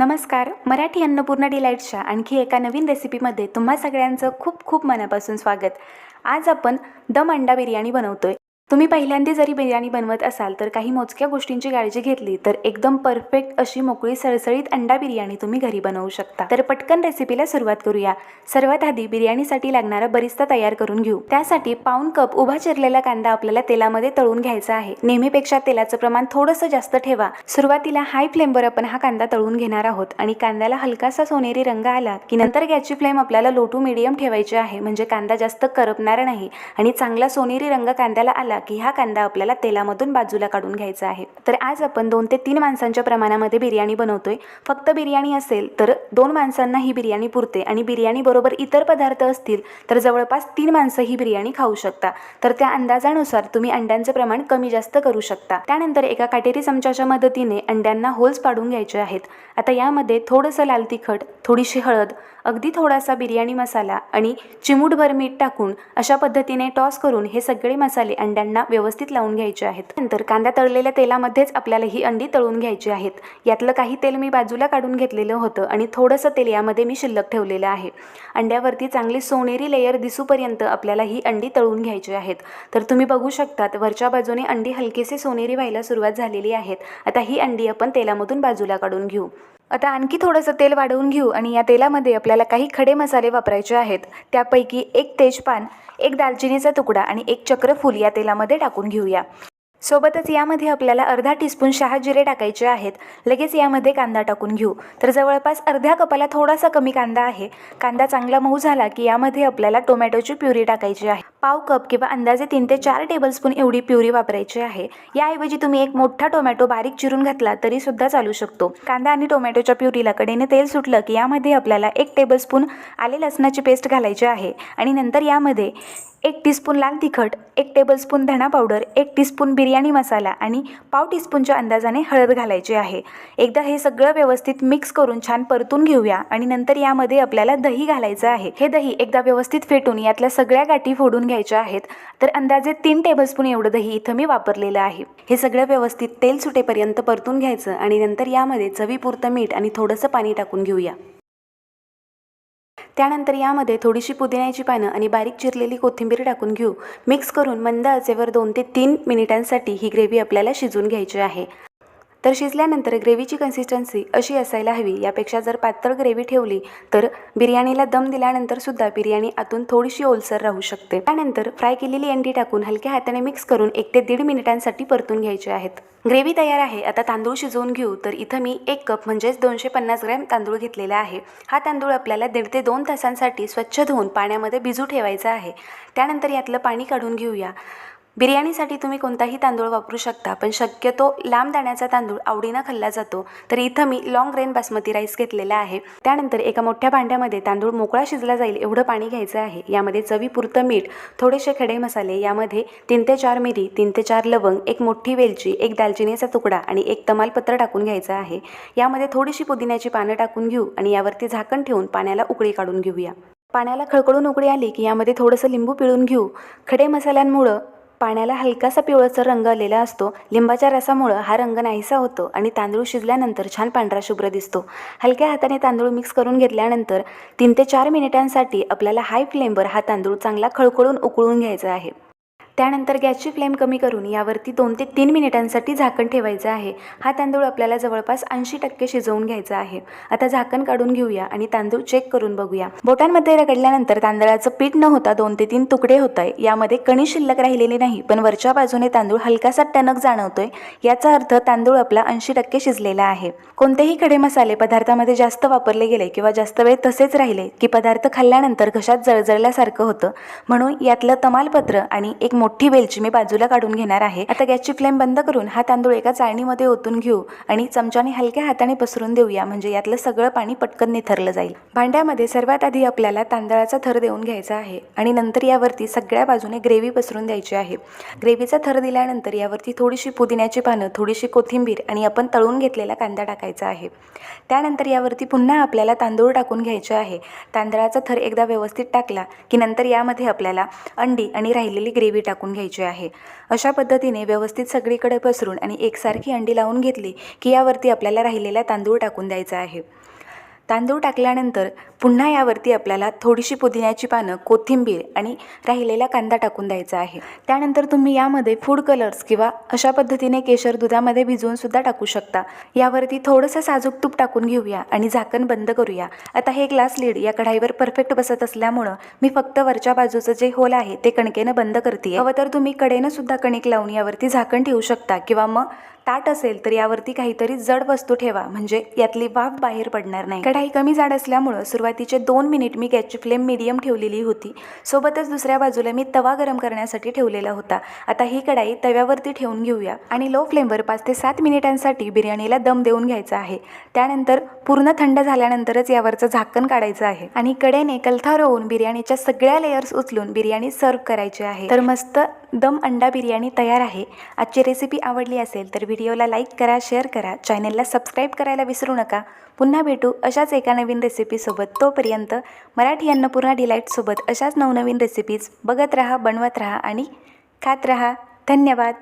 नमस्कार मराठी अन्नपूर्णा डिलाईट्सच्या आणखी एका नवीन रेसिपीमध्ये तुम्हा सगळ्यांचं खूप खूप मनापासून स्वागत. आज आपण दम अंडा बिर्याणी बनवतोय. तुम्ही पहिल्यांदा जरी बिर्याणी बनवत असाल तर काही मोजक्या गोष्टींची काळजी घेतली तर एकदम परफेक्ट अशी मोकळी सळसळीत अंडा बिर्याणी तुम्ही घरी बनवू शकता. तर पटकन रेसिपीला सुरुवात करूया. सर्वात आधी बिर्याणीसाठी लागणारा बरिस्ता तयार करून घेऊ. त्यासाठी पाऊन कप उभा चिरलेला कांदा आपल्याला तेलामध्ये तळून घ्यायचा आहे. नेहमीपेक्षा तेलाचं प्रमाण थोडंसं जास्त ठेवा. सुरुवातीला हाय फ्लेमवर आपण हा कांदा तळून घेणार आहोत आणि कांद्याला हलकासा सोनेरी रंग आला की नंतर गॅसची फ्लेम आपल्याला लो टू मिडियम ठेवायची आहे. म्हणजे कांदा जास्त करपणार नाही आणि चांगला सोनेरी रंग कांद्याला आला की हा कांदा आपल्याला तेलामधून बाजूला काढून घ्यायचा आहे. तर आज आपण दोन ते तीन माणसांच्या प्रमाणामध्ये बिर्याणी बनवतोय. फक्त बिर्याणी असेल तर दोन माणसांना ही बिर्याणी पुरते आणि बिर्याणी बरोबर इतर पदार्थ असतील तर जवळपास तीन माणसं ही बिर्याणी खाऊ शकता. तर त्या अंदाजानुसार तुम्ही अंड्यांचं प्रमाण कमी जास्त करू शकता. त्यानंतर एका काटेरी चमच्याच्या मदतीने अंड्यांना होल्स पाडून घ्यायचे आहेत. आता यामध्ये थोडंसं लाल तिखट थोडीशी हळद अगदी थोडासा बिर्याणी मसाला आणि चिमूटभर मीठ टाकून अशा पद्धतीने टॉस करून हे सगळे मसाले अंड्यांना व्यवस्थित लावून घ्यायचे आहेत. नंतर कांदा तळलेल्या तेलामध्येच आपल्याला ही अंडी तळून घ्यायची आहेत. यातलं काही तेल मी बाजूला काढून घेतलेलं होतं आणि थोडंसं तेल यामध्ये मी शिल्लक ठेवलेलं आहे. अंड्यावरती चांगली सोनेरी लेयर दिसूपर्यंत आपल्याला ही अंडी तळून घ्यायची आहेत. तर तुम्ही बघू शकतात वरच्या बाजूने अंडी हलकीसे सोनेरी व्हायला सुरुवात झालेली आहेत. आता ही अंडी आपण तेलामधून बाजूला काढून घेऊ. आता आणखी थोडंसं तेल वाढवून घेऊ आणि या तेलामध्ये आपल्याला काही खडे मसाले वापरायचे आहेत. त्यापैकी एक तेजपान एक दालचिनीचा तुकडा आणि एक चक्रफूल या तेलामध्ये टाकून घेऊया. सोबतच यामध्ये आपल्याला अर्धा टीस्पून शहा जिरे टाकायचे आहेत. लगेच यामध्ये कांदा टाकून घेऊ. तर जवळपास अर्ध्या कपाला थोडासा कमी कांदा आहे. कांदा चांगला मऊ झाला की यामध्ये आपल्याला टोमॅटोची प्युरी टाकायची आहे. पाव कप किंवा अंदाजे तीन ते चार टेबलस्पून एवढी प्युरी वापरायची आहे. याऐवजी तुम्ही एक मोठा टोमॅटो बारीक चिरून घातला तरी सुद्धा चालू शकतो. कांदा आणि टोमॅटोच्या प्युरीला कडेने तेल सुटलं की यामध्ये आपल्याला एक टेबलस्पून आले लसणाची पेस्ट घालायची आहे आणि नंतर यामध्ये एक टीस्पून लाल तिखट एक टेबलस्पून धणा पावडर एक टीस्पून बिर्याणी मसाला आणि पाव टीस्पूनच्या अंदाजाने हळद घालायची आहे. एकदा हे सगळं व्यवस्थित मिक्स करून छान परतून घेऊया आणि नंतर यामध्ये आपल्याला दही घालायचं आहे. हे दही एकदा व्यवस्थित फेटून यातल्या सगळ्या गाठी फोडून घ्यायच्या आहेत तर अंदाजे तीन टेबलस्पून एवढं दही इथं मी वापरलेलं आहे. हे सगळं व्यवस्थित तेल सुटेपर्यंत परतून घ्यायचं आणि नंतर यामध्ये चवीपुरतं मीठ आणि थोडंसं पाणी टाकून घेऊया. त्यानंतर यामध्ये थोडीशी पुदिन्याची पानं आणि बारीक चिरलेली कोथिंबीर टाकून घेऊ. मिक्स करून मंद आचेवर दोन ते तीन मिनिटांसाठी ही ग्रेव्ही आपल्याला शिजून घ्यायची आहे. तर शिजल्यानंतर ग्रेव्हीची कन्सिस्टन्सी अशी असायला हवी. यापेक्षा जर पातळ ग्रेव्ही ठेवली तर बिर्याणीला दम दिल्यानंतर सुद्धा बिर्याणी आतून थोडीशी ओलसर राहू शकते. त्यानंतर फ्राय केलेली अंडी टाकून हलक्या हाताने मिक्स करून एक ते दीड मिनिटांसाठी परतून घ्यायचे आहेत. ग्रेव्ही तयार आहे. आता तांदूळ शिजवून घेऊ. तर इथं मी एक कप म्हणजेच दोनशे पन्नास ग्रॅम तांदूळ घेतलेला आहे. हा तांदूळ आपल्याला दीड ते दोन तासांसाठी स्वच्छ धुवून पाण्यामध्ये भिजू ठेवायचा आहे. त्यानंतर यातलं पाणी काढून घेऊया. बिर्याणीसाठी तुम्ही कोणताही तांदूळ वापरू शकता पण शक्यतो लांब दाण्याचा तांदूळ आवडीनं खाल्ला जातो. तर इथं मी लॉंग ग्रेन बासमती राईस घेतलेला आहे. त्यानंतर एका मोठ्या भांड्यामध्ये तांदूळ मोकळा शिजला जाईल एवढं पाणी घ्यायचं आहे. यामध्ये चवीपुरतं मीठ थोडेसे खडे मसाले यामध्ये तीन ते चार मिरी तीन ते चार लवंग एक मोठी वेलची एक दालचिनीचा तुकडा आणि एक तमालपत्र टाकून घ्यायचं आहे. यामध्ये थोडीशी पुदिन्याची पानं टाकून घेऊ आणि यावरती झाकण ठेवून पाण्याला उकळी काढून घेऊया. पाण्याला खळखळून उकळी आली की यामध्ये थोडंसं लिंबू पिळून घेऊ. खडे मसाल्यांमुळं पाण्याला हलकासा पिवळसर रंग आलेला असतो. लिंबाच्या रसामुळं हा रंग नाहीसा होतो आणि तांदूळ शिजल्यानंतर छान पांढरा शुभ्र दिसतो. हलक्या हाताने तांदूळ मिक्स करून घेतल्यानंतर तीन ते चार मिनिटांसाठी आपल्याला हाय फ्लेमवर हा तांदूळ चांगला खळखळून उकळून घ्यायचा आहे. त्यानंतर गॅसची फ्लेम कमी करून यावरती दोन ते तीन मिनिटांसाठी झाकण ठेवायचं आहे. हा तांदूळ आपल्याला जवळपास ऐंशी टक्के शिजवून घ्यायचा आहे. आता झाकण काढून घेऊया आणि तांदूळ चेक करून बघूया. बोटांमध्ये रगडल्यानंतर तांदळाचं पीठ न होता दोन ते तीन तुकडे होत आहे यामध्ये कणी शिल्लक राहिलेली नाही पण वरच्या बाजूने तांदूळ हलकासा टणक जाणवतोय. याचा अर्थ तांदूळ आपला ऐंशी टक्के शिजलेला आहे. कोणतेही खडे मसाले पदार्थामध्ये जास्त वापरले गेले किंवा जास्त वेळ तसेच राहिले की पदार्थ खाल्ल्यानंतर घशात जळजळल्यासारखं होतं. म्हणून यातलं तमालपत्र आणि एक मोठं मोठी वेलची मी बाजूला काढून घेणार आहे. आता गॅसची फ्लेम बंद करून हा तांदूळ एका चाळणीमध्ये ओतून घेऊ आणि चमच्याने हलक्या हाताने पसरून देऊया म्हणजे यातलं सगळं पाणी पटकन निथरलं जाईल. भांड्यामध्ये सर्वात आधी आपल्याला तांदळाचा थर देऊन घ्यायचा आहे आणि नंतर यावरती सगळ्या बाजूने ग्रेव्ही पसरून द्यायची आहे. ग्रेव्हीचा थर दिल्यानंतर यावरती थोडीशी पुदिन्याची पानं थोडीशी कोथिंबीर आणि आपण तळून घेतलेला कांदा टाकायचा आहे. त्यानंतर यावरती पुन्हा आपल्याला तांदूळ टाकून घ्यायचे आहे. तांदळाचा थर एकदा व्यवस्थित टाकला की नंतर यामध्ये आपल्याला अंडी आणि राहिलेली ग्रेव्ही टाकून टाकून घ्यायची आहे. अशा पद्धतीने व्यवस्थित सगळीकडे पसरून आणि एकसारखी अंडी लावून घेतली की यावरती आपल्याला राहिलेला तांदूळ टाकून द्यायचा आहे. तांदूळ टाकल्यानंतर पुन्हा यावरती आपल्याला थोडीशी पुदिन्याची पानं कोथिंबीर आणि राहिलेला कांदा टाकून द्यायचा आहे. त्यानंतर तुम्ही यामध्ये फूड कलर्स किंवा अशा पद्धतीने केशर दुधामध्ये भिजवून सुद्धा टाकू शकता. यावरती थोडंसं साजूक तूप टाकून घेऊया आणि झाकण बंद करूया. आता हे ग्लास लीड या कढाईवर परफेक्ट बसत असल्यामुळं मी फक्त वरच्या बाजूचं जे होल आहे ते कणकेनं बंद करते हवं तर तुम्ही कडेनं सुद्धा कणिक लावून यावरती झाकण ठेवू शकता किंवा मग ताट असेल तर यावरती काहीतरी जड वस्तू ठेवा. म्हणजे यातली वाफ बाहेर पडणार नाही. कढाई कमी जाड असल्यामुळं सुरुवात सुरुवातीचे दोन मिनिट मी गॅसची फ्लेम मिडियम ठेवलेली होती. सोबतच दुसऱ्या बाजूला मी तवा गरम करण्यासाठी ठेवलेला होता. आता ही कढाई तव्यावरती ठेवून घेऊया आणि लो फ्लेमवर पाच ते सात मिनिटांसाठी बिर्याणीला दम देऊन घ्यायचा आहे. त्यानंतर पूर्ण थंड झाल्यानंतरच यावरचं झाकण काढायचं आहे आणि कडेने कलथा रोवून बिर्याणीच्या सगळ्या लेयर्स उचलून बिर्याणी सर्व करायची आहे. तर मस्त दम अंडा बिर्याणी तयार आहे. आजची रेसिपी आवडली असेल तर व्हिडिओला लाईक करा शेअर करा. चॅनलला सबस्क्राईब करायला विसरू नका. पुन्हा भेटू अशाच एका नवीन रेसिपीसोबत तोपर्यंत मराठी अन्नपूर्णा डिलाईटसोबत अशाच नवनवीन रेसिपीज बघत राहा बनवत राहा आणि खात राहा. धन्यवाद.